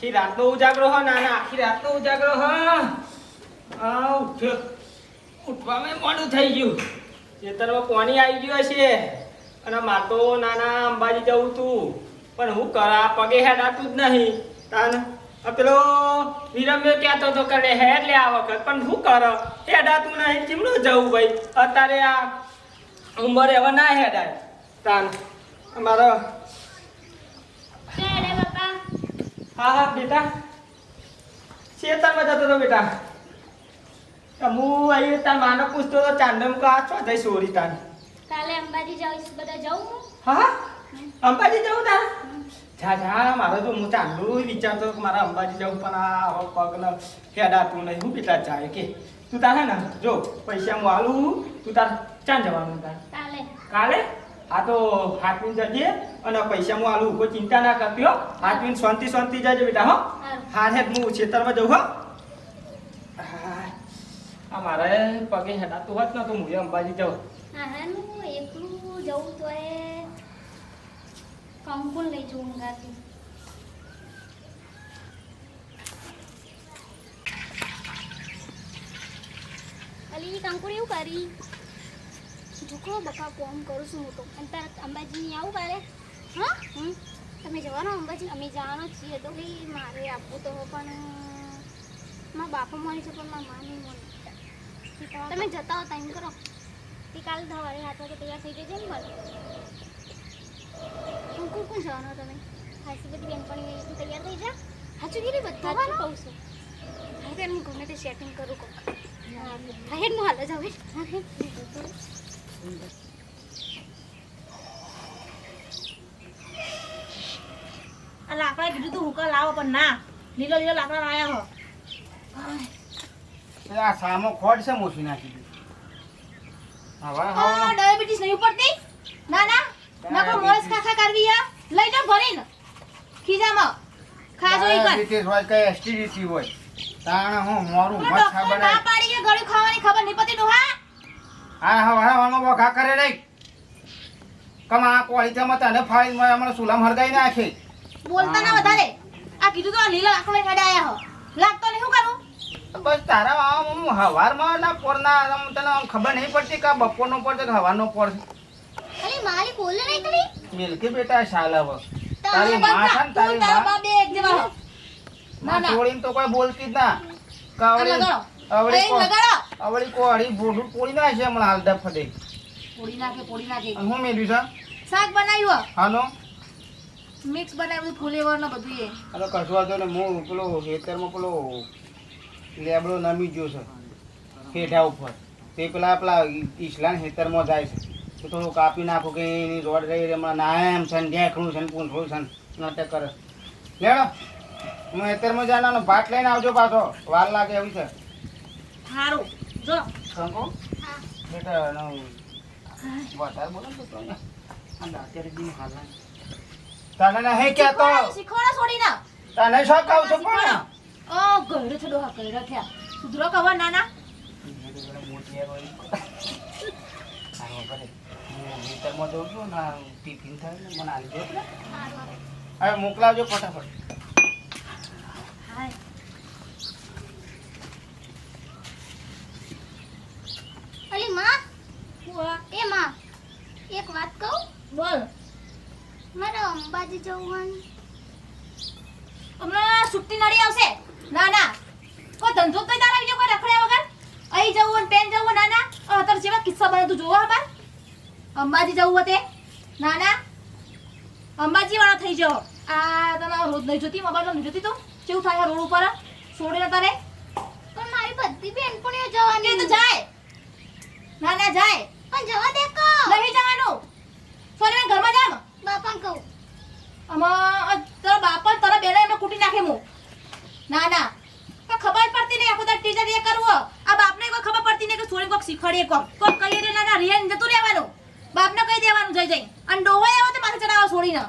આખી રાતનો ઉજાગરો હો, નાના, આખી આખી રાતનો ઉજાગરો હો. આ ઉઠ્યો ઉઠવામાં મોડું થઈ ગયું. ખેતરમાં પાણી આવી ગયું હશે. અને માર તો નાના અંબાજી જવું તું પણ હું કરા પગે હેડાતું જ નહીં. તાન પેલો વિરમ્યો કહેતો તો કરે હેડ લે આ વખત. પણ હું કર, હેડાતું નહીં. ચીમડું જવું ભાઈ? અત્યારે આ ઉંમરે હવે ના હેડાય. તાન, અમારો રે બાપા હા હા બેટા. શેતામાં જતો હતો બેટા. હું અહીં તાર માનો પૂછતો હતો ચાંદમ કા છો થઈ સોરી તાર. કાલે અંબાજી જાઉં બધા જાઉં હા? અંબાજી જવું તાર? જા જા મારો તો હું ચાંદલું વિચારતો મારા અંબાજી જવું પણ આ હવે પગ ને હેડાતું નહીં હું બેટા જાય કે. તું તાર ને જો પૈસા હું આલું તું તાર ચાં જવાનું તાર. કાલે. કાલે? આ તો હાથવીન જજે અને પૈસા હું આલું કોઈ ચિંતા ના કરતી હો. હાથવીન શાંતિ શાંતિ જજે બેટા હો. હા. હે હું ખેતરમાં જઉં હો. આ મારે પગે હેડાતું હોત ને તો હું અંબાજી જાઉં. એકલું જવું તો એ કંકુલ લઈ જવું ગાતી અલી કંકુલ એવું કરી. જોકો બકા કોમ કરું છું હું તો. અને અંબાજી નહીં આવું કાલે? હા? હમ? તમે જવાનો અંબાજી? અમે જવાનો જ છીએ તો ભાઈ મારે આપવું તો પણ મારા બાપા મળી છે પણ મારા મા નહીં મળી. તમે જતા હો ટાઈમ કરો. તે કાલે સવારે સાત વાગે તૈયાર થઈ જજે ને મારે. હું કોણ કોણ જવાનો તમે? ખાસી બધી બેનપણી પણ તૈયાર થઈ જા. હાચું ગીરી બધા કહું છું. હા તો હું ગમે તે સેટિંગ કરું કહું હા. હેડ હું હાલ જ હવે હા હેડ. આ લાકડા કીધું તું હુકા લાવો પણ ના. લીલો લીલો લાકડા લાયા હો. આ સામો ખોટ છે મોસી નાખી દીધી ડાયાબિટીસ નહીં ઉપડતી? ના ના. નકો મોરસ ખાખા કરવી હે. લઈ જાઓ ભરીને. ખીજામાં. ખાજો ઈ કર. ડાયાબિટીસ હોય કે એસટીડીટી હોય. તાણ હું મોરું મચ્છા ડોક્ટર ના બનાય પાડી કે ઘડી ખાવાની ખબર નહીં પડતી ડોહા આ હવે હવાનો વઘા કરે નહીં. કમા આ કોળી તને ફાળી માં હમણાં સુલામ હરગાઈ નાખે. બોલતા ના વધારે. આ કીધું તો આ લીલો લાકડો લઈને હો. લાગતો નહીં શું કરું? બસ તારા આમ હવારમાં ના પોરના આમ તને આમ ખબર નહીં પડતી કે બપોરનો પડશે કે હવાનો પડશે અલી મારી બોલે નહીં તમે મિલકે બેટા શાલ તારી માં છે ને તારી માં. બે એક જેવા ના માં ના તો કોઈ બોલતી જ ના. કે આ આવડી કોળી ભોડું પોળી ના છે હમણાં હાલ ડફડે પોડી નાખે પોડી નાખે. હું મેળવ્યું છે શાક બનાવ્યું હાલો. મિક્સ બનાવ્યું ફ્લેવર ને બધું એ કશું વાંધો ને હું પેલો ખેતરમાં પેલો લેબડો નમી ગયો છે હેઠા ઉપર. તે પેલા પેલા ઈસલાન ખેતરમાં જાય છે. તો થોડું કાપી નાખું કે એની રોડ રહી હમણાં ના એમ છે ને ઢેકણું છે ને પૂંછડું છે ને નાટક કરે. લેડો હું ખેતરમાં જવાનો ભાત લઈને આવજો પાછો. વાર લાગે એવું છે. સારું જો. શંકો બેટા નો વધારે બોલો તો તો. આ દાંતેડી દીને હાલા તને નહીં કહેતો. શીખવાડો છોડી ના તને શું કહું છું પણ ઓ ગયડો છે ડોહા ગયડો થયા. સુધરો કવર નાના? હવે મોકલાવજો ફટાફટ. હાય અલી માં હુઆ એ માં એક વાત કહું બોલ. મારે અંબાજી જવું હમણાં છુટ્ટી નડી આવશે. ના ના. કોઈ ધંધો કઈ તારા બીજો કોઈ રખડ્યા વગર. અહીં જવું ને પેન જવું ના ના. અત્યારે જેવા કિસ્સા બને તું જોવા બાર અંબાજી જવું હતે ના ના. અંબાજી વાળા થઈ જાઓ આ તમે રોજ નહીં જોતી મોબાઈલ નહીં જોતી તું? કેવું થાય રોડ ઉપર? છોડીને તારે? પણ મારી બધી બેનપણીઓ જવાની. તો જાય. ના ના જાય. પણ જવા દે કો. નહીં જવાનું. મેં ઘરમાં જામ બાપાને કહું. અમા તારા બાપા તારા બેને એમને કૂટી નાખે મો. ના ના. તો ખબર પડતી નહીં. આખો દાડો ટીચર એ કરવો. આ બાપને કોઈ ખબર પડતી નહીં કે છોડી કોક શીખવાડીએ કોક કોક કહીએ રે ના ના રિયાન જતું રહેવાનું. બાપને કહી દેવાનું જઈ જઈ અને ડોહો આવ્યો તો માથે ચડાવો છોડીને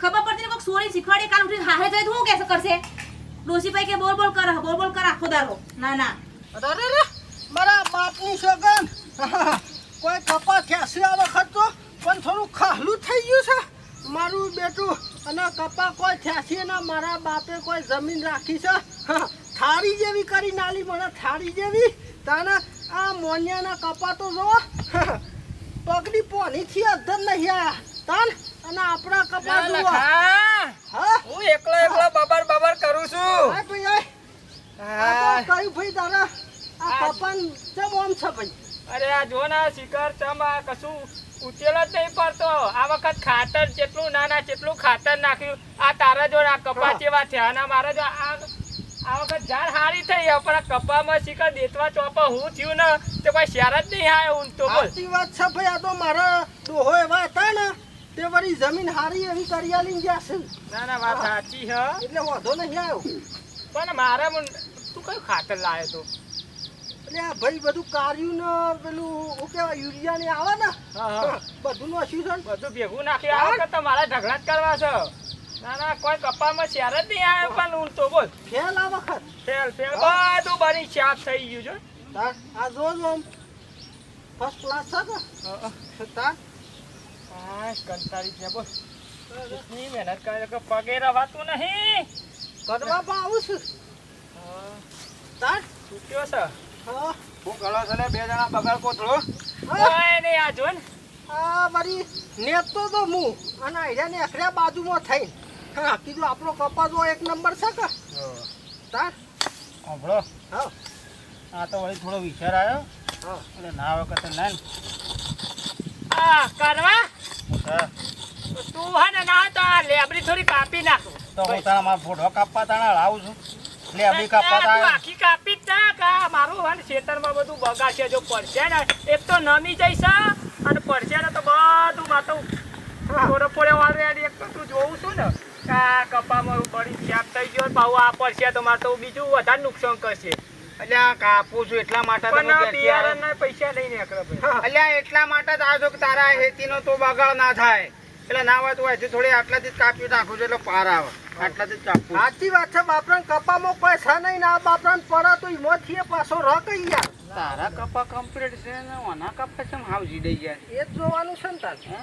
ખબર પડતી નહીં કોક સોરી શીખવાડીએ કાલ ઉઠીને હારે જઈ તો શું કેસે કરશે? ડોશીભાઈ કે બોલ બોલ કર બોલ બોલ કર આખો દારો ના ના. અરે રે મારા બાપની સગન કોઈ કપા ખેંચી આ વખત તો પણ થોડું ખાહલું થઈ ગયું છે મારું બેટું અને કપા કોઈ થ્યાસી અને મારા બાપે કોઈ જમીન રાખી છે? હા, થાળી જેવી કરી નાલી મને થાળી જેવી. તને આ મોનિયાના કપા તો જો પગડી પોની થી અધર નહીં આયા. તાન અને આપણા કપા જુઓ હું? એકલો એકલો બબર બબર કરું છું. આ ભાઈ. કયું ભાઈ તારા? આ કપાન ચમ ઓમ છે ભાઈ? અરે આ જો ના શિખર ચમા કશું ઉચેલ જ નહીં પડતો. આ વખત ખાતર જેટલું નાના જેટલું ખાતર નાખ્યું આ તારા જો આ કપા જેવા થયા ના મારા જો આ આ વખત ઝાડ હારી થઈ પણ આ કપામાં શિખર દેતવા ચોપા હું થયું ને તો ભાઈ શેર જ નહીં આવ્યો હું તો બોલ વાત છે ભાઈ આ તો મારા ડોહો એવા હતા ને તે વળી જમીન હારી એવી કરી આલી ગયા છે. ના ના વાત સાચી હ. એટલે વાંધો નહીં આવ્યો. પણ મારા તું કયું ખાતર લાવ્યો તો? એટલે આ ભાઈ બધું કાર્યું ને પેલું શું કેવાય યુરિયા ને આવે ને? બધું નું બધું નોખ્યું છે બધું ભેગું નાખ્યું આવે તો મારા ઢગલા જ કરવા છે? ના ના કોઈ કપામાં શેર જ નહીં આવે પણ હું તો બોલ. ફેલ આ વખત. Fail fail. બધું બની સાફ થઈ ગયું છે. આ જો જો. ફર્સ્ટ ક્લાસ છે કે? તાર હા. કંટાળી ગયા બોલ. ની મહેનત કરે કે પગે રવાતું નહીં. કરવા પણ આવું છું. હા, તાર તૂટ્યો છે? હા હું કરો છે લે બે જણા બગાડ કોથળો હા ઓય ને આ જોન ને. આ મારી નેતો તો હું. અને આઈડિયા ને અખર્યા બાજુમાં થઈ હા કીધું આપણો કપાસ એક નંબર છે કે? તાર? સાંભળો હા. આ તો વળી થોડો વિચાર આવ્યો હા. એટલે ના વખતે ના ને. આ કરવા? હા. તું હા ને ના તો આ લેબડી થોડી કાપી નાખ. તો હું તારા મારા ફોટો કાપવા તાણા લાવું છું. લે અભી કાપવા તું આખી કાપી જ કા મારું હન ખેતરમાં બધું બગાડશે. જો પડશે ને એક તો નમી જઈશ અને પડશે ને તો બધું માથું થોડો પડે વાળે એક તો તું જોઉં છું ને કા કપા મારું પડી સાફ થઈ ગયો ને પાછું આ પડશે તો મારે તો બીજું વધારે નુકસાન કરશે. અલ્યા કાપું છું એટલા માટે પણ આ પૈસા લઈને નીકળે અલ્યા એટલા માટે જ આવજો કે તારા હેતીનો તો બગાડ ના થાય. એટલે ના હોય તો હજી થોડી આટલાથી જ કાપી નાખું છું એટલે પાર આવે. જ સાચી વાત છે બાપરાન કપામાં પૈસા નહીં ને બાપરાન પડા તો ઈમો થઈએ પાછો રહ કઈ યાર તારા કપા કમ્પ્લીટ છે ને ઓના કપા છે હાવજી દઈ યાર એ જ જોવાનું છે ને તાર. હે?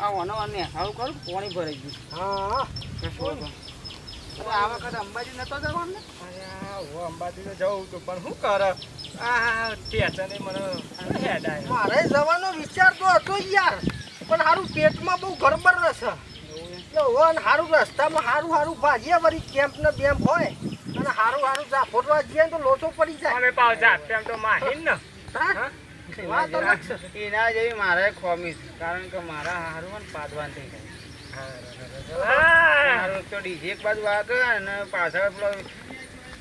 આ ઓનો અને હાવ કરું પાણી ભરાઈ ગયું. હા. આ વખત અંબાજી નતો જવાનું ને? અંબાજી તો જવું તો પણ શું કરે? આ ટેચને મને હેડ આવ્યો મારે જવાનો વિચાર તો હતો યાર પણ હારું પેટમાં બહુ ગરબર રહેશે. એટલે હોન હારું રસ્તામાં સારું સારું ભાજીએ વળી કેમ્પ ને બેમ્પ હોય અને સારું સારું જાફોટવા જઈએ તો લોચો પડી જાય. અમે પાવ જાત તેમ તો માહીન ને. એના જેવી મારે ખોમી કારણ કે મારા હારું ને પાદવાન થઈ જાય. તો ડીજે એક બાજુ વાગે અને પાછળ પેલો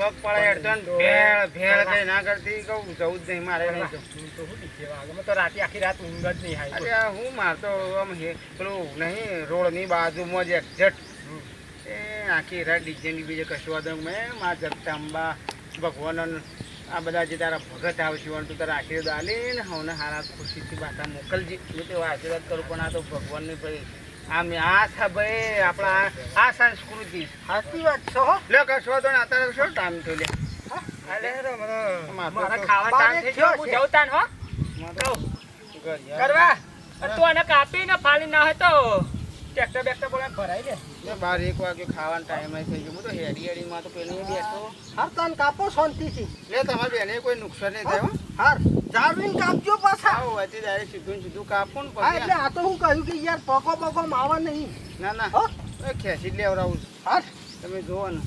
પગ પડે અડચણ ભેળ ભેળ કઈ ના કરતી કહું જવું જ નહીં મારે નહીં તો. રાતે આખી રાત ઊંઘ જ નહીં થાય અરે હું મારતો આમ હે- પેલું નહીં રોડની બાજુમાં જ એક્ઝેક્ટ એ આખી રાત ડીજેની બીજે કશું વાંધો. મેં મા જગદંબા ભગવાન આ બધા જે તારા ભગત આવશે અને તું તારા આશીર્વાદ આલીને હવને હારા ખુશીથી પાછા મોકલજે. એટલે તો આશીર્વાદ કરું પણ આ તો ભગવાનની ભાઈ આમ આ છે ભાઈ આપણા આ- સંસ્કૃતિ. સાચી વાત છે લે કશો વાંધો અત્યારે શું ટાઈમ થયો? લે. અરે રે, મને- મારે મારા તો- બાર ટાઈમ એક થઈ ગયો. હું છે. હો? કરવા. તું આને કાપીને ફાડી ના હતો તો ટ્રેક્ટર બેક્ટર બોલાવીને ભરાઈ લે. બાર એક વાગે ખાવાનો ટાઈમ થઈ ગયો. હું તો હેડી હેડીમાં તો પેલું બેઠો. હાર તાન કાપો શાંતિથી. લે તમારી બેને કોઈ નુકસાન નહીં થયું હાર. જાળવીને કાપજો પાછા. આવો વચ્ચે ડાયરેક્ટ સીધું સીધું કાપું ને હા એટલે આ તો હું કહ્યું કે યાર પકો પકો માવા નહીં. ના ના. હો? એ ખેંચી જ લેવડાવું. હાર તમે જુઓ ને.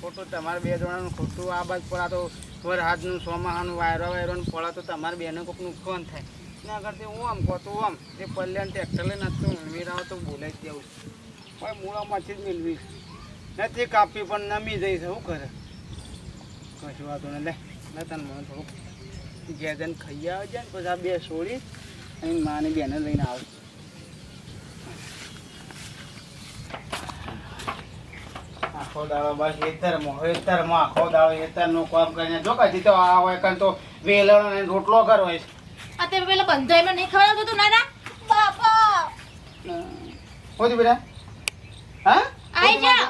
ખોટું તમારે બે જણાનું ખોટું આ બાજ પર આ તો વર હાથનું સોમાહાનું વાયરો વાયરો ને પડે તો તમારે બેને કોઈક નુકસાન થાય. ના કરતી હું આમ કહું તું આમ. એ પલ્યાણ ટ્રેક્ટર લઈને નાખતું મેરાવ તો બોલાવી જ દેવું પણ મૂળામાંથી જ મેળવી નથી કાપી પણ નમી જઈશ. શું કરે? કશું વાંધો ને લે લે તને મને થોડુંક. ઘેર ખાઈ આવજે ને પછી આ બે છોડી અને માની બેને લઈને આવું આખો દાડો બસ હેતરમાં હેતરમાં આખો દાડો હેતરનું કામ કરીને. જો કદી તો આ હોય કાં તો વેલણ અને રોટલો કરો હોય. આ તે પેલા બંધાઈમાં નહીં ખવડાવતું તું નાના બાપા. હોતી બેટા. હા? આઈ જા.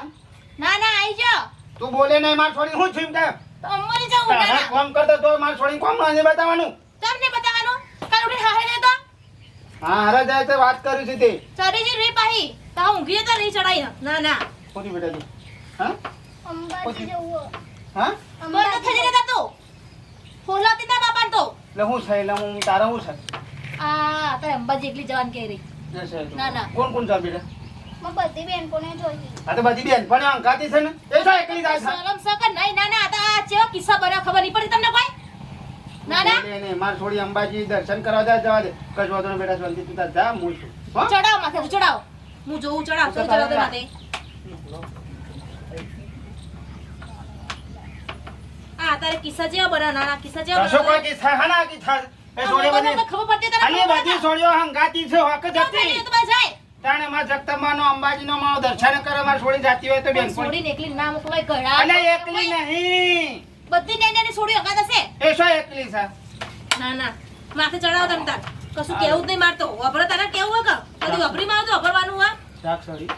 ના ના આઈ જા. તું બોલે નહીં માર છોડી. હું છું તો જાઉં તારા નાના કરતો તો માર છોડી કોમ નથી બતાવવાનું? તમને બતાવવાનું? કાલ ઉઠી હારે જતો હા હારે જાય તો વાત કરી છે તે. ચડી જઈ રે પાહી. તા ઊંઘી જતા રહી ચડાઈ ના. ના કોની બેટા તું. હા? અંબાજી જવું હા? બોલ તો થઈ જતા તું. તા બાપા તો. એટલે હું છે? એટલે હું તારા હું છે? આ તારે અંબાજી એકલી જવાન કહી રહી. ના, ના. કોણ કોણ ચાલ બેટા? બધી બેનપણીઓ જોઈ. આ તો બધી બેન અંકાતી છે ને. એ તો એકલી જાય છે. શરમ સકર નહીં? ના ના આ ચેવો કિસ્સા બન્યો ખબર નહીં પડી તમને કોઈ? ના ના. નહીં, નહીં, મારે થોડી અંબાજી દર્શન કરવા જાય જવા દે. કશ વાંધો બેટા શાંતિ તું તાર જા હું છું. ચડાવ માથે ચડાવ. હું જોઉં ચડાવ. શું ચડાવ તે માથે આ તારે કિસ્સા જેવા બન્યો નાના કિસ્સા જેવા કશો કોઈ હા ના એ ખબર પડતી તને ખાલી બધી પડે? હંગાતી છે હક જતી તો જાય. તાણે માં જગતમાનો અંબાજીનો મારો દર્શન કરે છોડી જાતી હોય તો બેન છોડીને એકલી ના મોકલાય ઘડા અલે એકલી નહીં. બધી ને ની છોડી હગાત હશે એ શું એકલી છે? ના ના. માથે ચડાવો તમ તાર. કશું કેવું જ નહીં મારતો. વપરો તારે કેવું હોય કે કદી વભરી માં આવતો વભરવાનું હા? શાક સોરી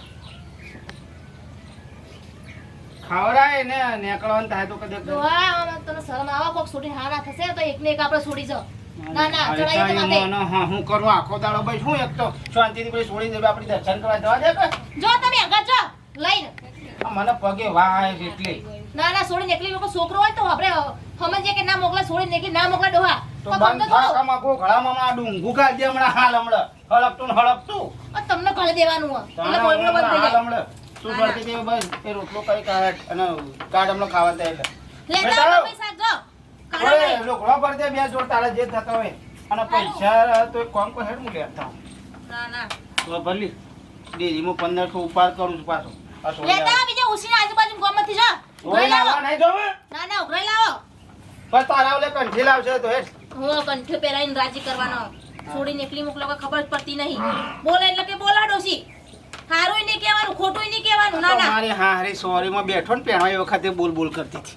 ખાવડાય ને નીકળવાનું થાય તો કદાચ. આમાં તને શરમ આવા કોક છોડી હારા થશે તો એકને એક આપણે છોડી જાઓ. ના ના ચડાઈ દે માથે. હા હું કરું આખો દાડો ભાઈ શું એક તો શાંતિથી પછી છોડી દેવા આપણે દર્શન કરવા જવા દે જો તમે હગાત જો લઈને મને પગે વાહ એટલે. ના ના છોડીને એકલી લોકો છોકરો હોય તો આપણે સમજીએ કે ના મોકલા છોડીને એકલી ના મોકલા ડોહા. તો તો બંધ તમને થા થોડું કામાં કો આ ડુંગું કાઢી દે હમણાં હાલ હમણાં. હળકતું હળકતું તમને ઘરે દેવાનું એટલે તાણા હમણાં બંધ થઈ જાય. હમણાં. તું. બસ એ રોટલો કરી કાઢ અને કાઢ હમણાં ખાવા દે એટલે. લેતા પૈસા જો. કાઢો ઓય, પર દે બે જોડ તારા જે થતા હોય. અને પૈસા તો એક કોમ હેડ હું લેતા ના ના. તો ભલી. ડેરીમાં પંદરસો ઉપાડ કરું છું પાછો. લેતા આવે. આવો આજુબાજુ ગામમાંથી જો. ઉઘરાઈ લાવો નહીં જોવે? ના ના ઉઘરાઈ લાવો. બસ તારા ઓલે કંઠી લાવશે તો હેડ. હું કંઠે પહેરાઈને રાજી કરવાનો. છોડી નીકળી મોકલો કે ખબર પડતી નહીં. બોલે એટલે કે બોલાડો છી હારું નહીં કહેવાનું ખોટું નહીં કહેવાનું. ના ના. મારી હા સોરી માં બેઠો ને પહેણો એ વખતે બોલ બોલ કરતી હતી.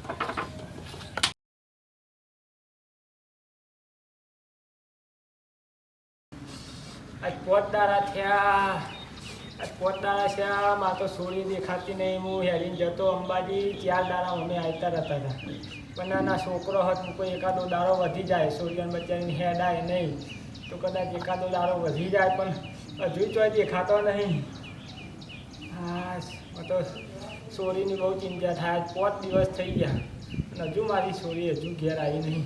પોત દાડા થયા પોત થયા માં તો સોળી દેખાતી નહીં. હું હેરીને જતો અંબાજી, ચાર દાડા અમે આવતા રહેતા હતા. પણ નાના છોકરો હતો કોઈ એકાદો દાડો વધી જાય. સોળિયાને બચ્ચાને હેડાય નહીં. તો કદાચ એકાદો દાડો વધી જાય, પણ હજુ તો દેખાતો નહીં. હા તો સોરીની બહુ ચિંતા થાય. પાંચ દિવસ થઈ ગયા. અને હજુ મારી સોરી હજુ ઘેર આવી નહીં.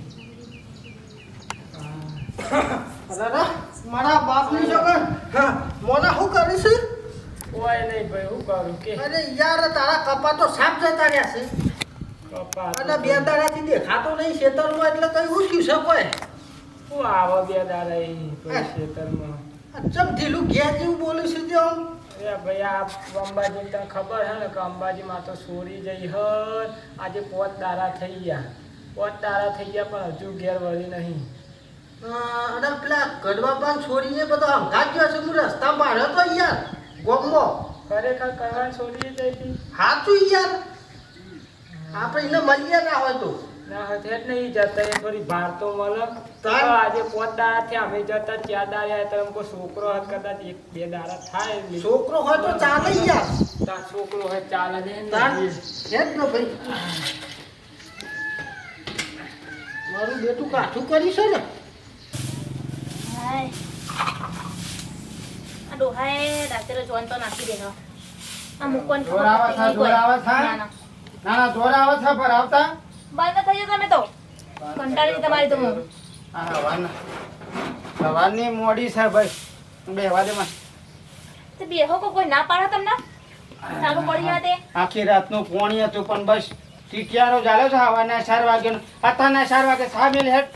હા અરે મારા બાપની છોકર હા. મોના શું કરીશ કોઈ નહીં ભાઈ હું કરું? કે. અરે યાર તારા કપા તો સાફ જતા રહ્યા છે. કપા તો અને બે દાડાથી દેખાતો નહીં ખેતરમાં એટલે કઈ હું થયું છે કોઈ હું આવો બે દાડા ખેતરમાં ચમ ઢીલું ઘેર જેવું બોલું છું તે આમ. અરે ભાઈ આ અંબાજી તને ખબર હે ને કે અંબાજીમાં તો સોરી જઈ હર. આજે પોત દાડા થઈ ગયા. પોત દાડા થઈ ગયા પણ હજુ ઘેર વળી નહીં. અને પેલા ગઢવા પાન છોડીને બધો હંગાત ગયો છે હું રસ્તા માર્યો હતો યાર ગોમો. ખરેખર કરવા સોરી જઈ હતી હાચું યાર. આપણે એને મળીએ ના હોય તો. ના હથે જ નહીં જતા એ થોડી ભાર તો મળે. તો આજે પોત દાડા થયા અમે જતા ચાર દાડા તો છોકરો હોત કદાચ એક બે દાડા થાય છોકરો હોય તો ચાલે યાર. તાર છોકરો હોય ચાલે ને ને ભાઈ. મારું બેટું કાઠું કર્યું છે ને? હાય. આ ડોહાએ રાત્રે જોન તો નાખી દેનો આ મૂકવાની જોર આવે છે, જોર ના ના ના ના જોર આવે છે પર આવતા બંધ થઈ તમે તો કંટાળી તમારી તો હા સવારના સવારની મોડી છે ભાઈ બેહવા દે મને તે બેહો કો કોઈ ના પાડે તમને સારું પડી જાતે આખી રાતનું પોણી હતું પણ બસ. ટીટિયારો ચાલે છે? હવાના ચાર વાગ્યાનો. અત્યારના ચાર વાગે સા મેલ હેઠ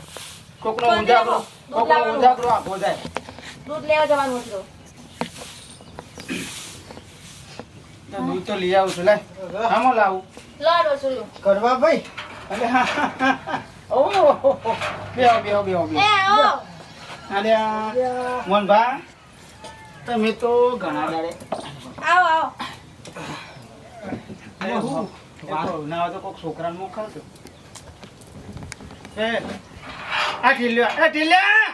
કોકનો ઉજાગરો દૂધ લેવા જવાનું. હતું તો. દૂધ તો લઈ આવું છું લે. આમાં લાવું. લાડો છું કરવા ભાઈ? અરે હા, હા, હા, હા. ઓહો બેહો બેહો બેહો બેહો. અરે મોહનભા તમે તો ઘણા દાડે આવો આવો. અરે હું? ના હોય તો કોઈક છોકરાને મોકલજો. એ આ ટીલ્યા એ ટીલ્યા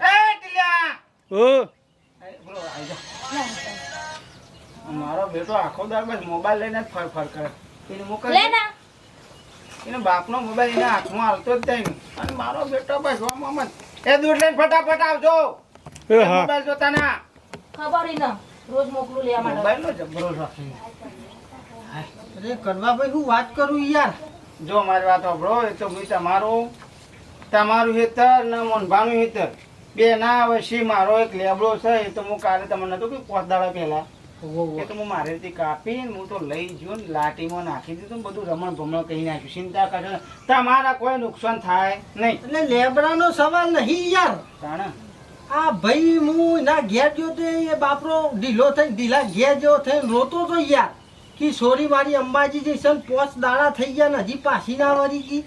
એ ટીલ્યા એ, બોલો, આઈ જા. મારો બેટો આખો બસ મોબાઈલ લઈને જ ફર ફર કરે. એને મોકલ ના. એને બાપનો મોબાઈલ એના હાથમાં આવતો જ નહીં. અને મારો બેટો બસ આમ એ દૂધ લઈને ફટાફટ આવજો. મોબાઈલ જોતા ના. ખબર ન. રોજ મોકલું લેવા માટે મોબાઈલનો જબરો રાખી અરે કરવા ભાઈ હું વાત કરું યાર. જો મારી વાત સાંભળો એ તો મેં તમારું તમારું હેતર ને મોનભાનું હેતર. બે ના આવે છે મારો એક લેબડો છે એ તો હું કાલે તમને નતું કે પાંચ દાડા પહેલા. એ તો હું મારેથી કાપીને હું તો લઈ ગયો ને લાટીમાં નાખી દીધું બધું રમણ ભમણ કહી નાખ્યું. ચિંતા કરશો તમારા કોઈ નુકસાન થાય નહીં. એટલે લેબડાનો સવાલ નહીં યાર. જાણે આ ભાઈ હું એના ઘેર ગયો તે એ બાપરો ઢીલો થઈ ઢીલા ઘેર જેવો થઈને રોતો તો યાર. કે સોરી મારી અંબાજી જઈશ પોચ દાડા થઈ ગયા ને હજી પાછી ના વળી ગઈ?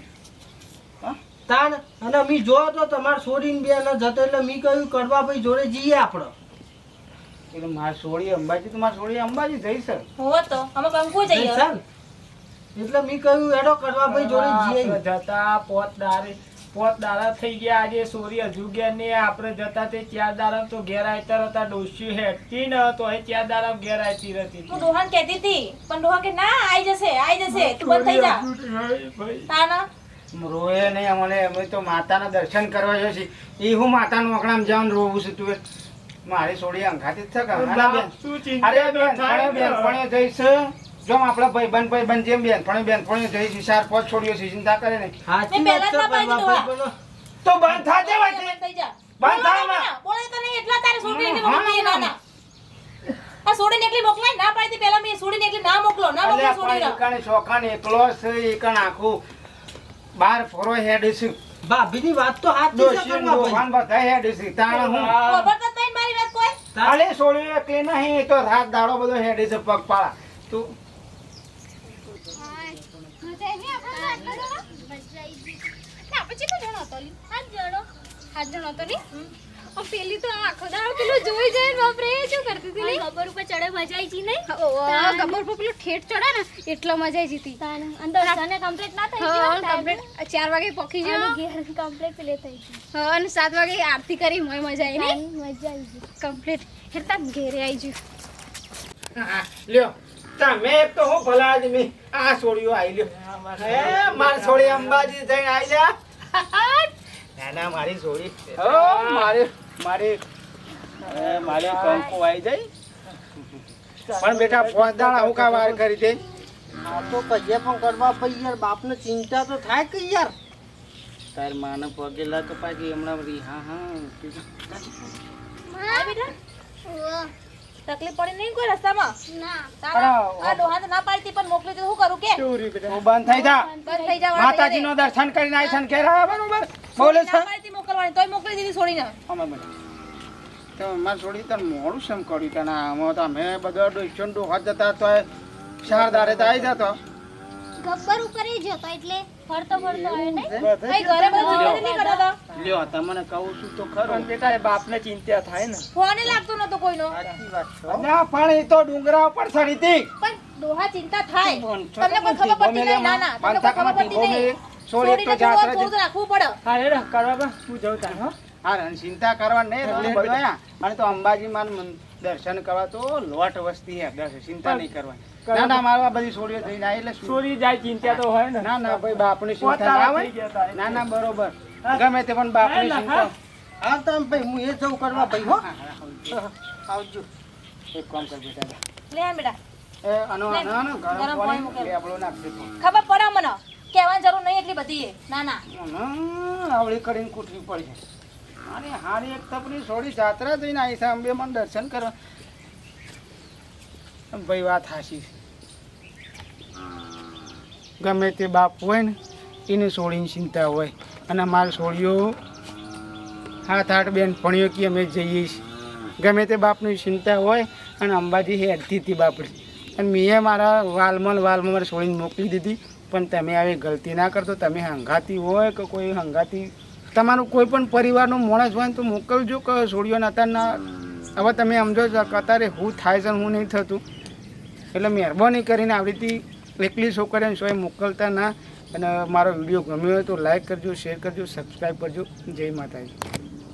તાન અને મી જો તો તમાર સોરી બે ન જતો એટલે મી કહ્યું કરવા ભાઈ જોડે જઈએ આપણે એટલે માર છોડી અંબાજી તો મારી સોળી અંબાજી જઈ સર હો તો અમે કંકુ જઈએ. સર એટલે મી કહ્યું એડો કરવા ભાઈ જોડે જઈએ. જતા પોત દારે પોત દાડા થઈ ગયા આજે સોરી હજુ ગયા ને આપણે જતા તે ચાર દાડા તો ઘેર આવતા હતા ડોસી હેઠતી ન તો એ ચાર દાડા ઘેર આવતી હતી. હું રોહન કહેતી હતી પણ રોહન કે ના આવી જશે આઈ જશે તું બંધ થઈ જા. તાના રોએ નહીં અમને અમે તો માતાના દર્શન કરવા જઈએ છે એ હું માતાનું અકડામ જવાનું રોવું છું તું મારી છોડી અંગાથી જ છે કે હા બેન? શું ચિંતા અરે ન બેન થાય ને? જઈશ. જો આપણા ભાઈબંધ ભાઈબંધ જેમ બેન પણ બેન પણ જઈશ. ચાર પાંચ છોડીઓ છે ચિંતા કરે જ ના ભાઈ. તો બંધ થાજે વચ્ચે બંધ જા થાય બોલો તો નહીં એટલા તારે છોકરીને હા, મોકલીએ ના ના આ છોડીને એકલી મોકલાય ના પાડી પહેલા મેં છોડીને એકલી ના મોકલો ના મોકલો પણ છોડીને શોખાને એકલો છે એકણ આખું બાર ફોરો હેડ છે. ભાભીની વાત તો છે ડોશી કરવા ડોહાન બધા હેડ છે? તાણ હું? ખબર તો તઈ મારી વાત કોઈ? અલે સોળી એકલી નહીં એ તો રાત દાડો બધો હેડ છે પગ પાળા તું પછી કોઈ જણો હતો હાથ જણો હાથ જણો હતો ની ઓ પેલી તો આખો દાડો પેલો જોઈ જાય ને બાપરે શું કરતી હતી નહીં ગબર ઉપર ચડે મજા આવી જી નહીં ઓ ગબર ઉપર પેલો ઠેઠ ચડે ને એટલો મજા આવી જીતી અંદર સને કમ્પ્લીટ ના થઈ ગયો કમ્પ્લીટ 4 વાગે પોકી ગયો ઘેર કમ્પ્લીટ પેલે થઈ ગયું. હા અને 7 વાગે આરતી કરી મોય મજા આવી ને. મજા આવી ગઈ. કમ્પ્લીટ હેરતા ઘેરે આવી ગયું. હા, લ્યો તમે તો હું ભલા આદમી આ સોળીઓ આવી લ્યો. હે માર છોડી અંબાજી જઈને આવી જા ના ના મારી છોડી. ઓ મારી મારી મારે મારી આવી જાય. પણ બેટા પાંચ દાડા હું કા વાર કરી દે. આ તો કહીએ પણ કરવા ભાઈ યાર બાપને ચિંતા તો થાય કે યાર. તાર માને પગે લાગ પાછી હમણાં રી હા હા બેટા. તકલીફ પડી નહીં કોઈ રસ્તામાં? ના. આ ડોહાને ના પાડતી પણ મોકલી તો શું કરું કે? તું બંધ થઈ જા. બંધ થઈ જા માતાજીનો દર્શન કરીને આઈ છે ઘેર આવ્યા બરોબર? બોલે છે? ના પાડતી મોકલવાની તોય મોકલી દીધી છોડીને. અમે તો મારે છોડી તને મોડું શેમ કર્યું તને અમે તો અમે બધા ડોસો હાથ જતા તો શારદારે તો આવી જતો. ગબ્બર ઉપર જતો એટલે ફરતો ફરતો આવ્યો ને ઘરે બધું ચિંતા નહીં કરતા લ્યો તમને કહું છું તો પણ ખરું બેટા એ બાપને ચિંતા થાય ને. ફોને લાગતો નતો કોઈનો. સાચી વાત છે ના પણ એ તો ડુંગરા ઉપર ચડી પણ ડોહા ચિંતા થાય. તમને કોઈ ખબર પડતી નહીં ના ના તમને કોઈ ખબર પડતી નહીં. સોળી તો જાત્રા થોડું રાખવું પડે. હા હેડા કરવા બા હું જાઉં તાર હો. હા ચિંતા કરવા નહીં તમે બધું અને તો અંબાજી માં દર્શન કરવા તો લોટ વસ્તી હે દર્શન ચિંતા નહીં કરવાની. ના ના મારવા બધી સોળીઓ થઈ જાય એટલે શું? જાય ચિંતા તો હોય ને. ના ના ભાઈ બાપની ચિંતા ના. હોય. ના ના બરોબર. ગમે તે પણ બાપની હા, ચિંતા. હા. તો ભાઈ હું એ જવું કરવા ભાઈ હો. આવજો. એક કામ કર બેટા લે બેટા. એ અનો આનો આનો ગરમ પાણી મૂકે. આપણો નાખ ખબર પડા મને? કહેવાની જરૂર નહીં એટલી બધી ના ના. આવડી કરીને કૂટવી પડશે. અરે હારી એક તપની છોડી જાત્રા જઈને આવી છે. અંબે મને દર્શન કરવા ભાઈ વાત હાસી ગમે તે બાપ હોય ને, એને સોળીની ચિંતા હોય. અને મારે સોળીઓ હાથ હાથ બેન ભણ્યો કે અમે જઈએ છીએ. ગમે તે બાપની ચિંતા હોય, અને અંબાજી હેડતી હતી બાપડી. અને મેં મારા વાલમાં ને વાલમાં મારી સોળીને મોકલી દીધી. પણ તમે આવી ગલતી ના કરશો, તમે હંગાતી હોય કે કોઈ હંગાતી, તમારું કોઈ પણ પરિવારનો માણસ હોય તો મોકલજો કે સોળીઓને નતા ના. હવે તમે સમજો અત્યારે હું થાય છે હું નહીં થતું. એટલે મહેરબાની કરીને આવી રીતે એકલી છોકરીને સોય મોકલતા ના. અને મારો વીડિયો ગમ્યો હોય તો લાઈક કરજો શેર કરજો સબસ્ક્રાઈબ કરજો. જય માતાજી.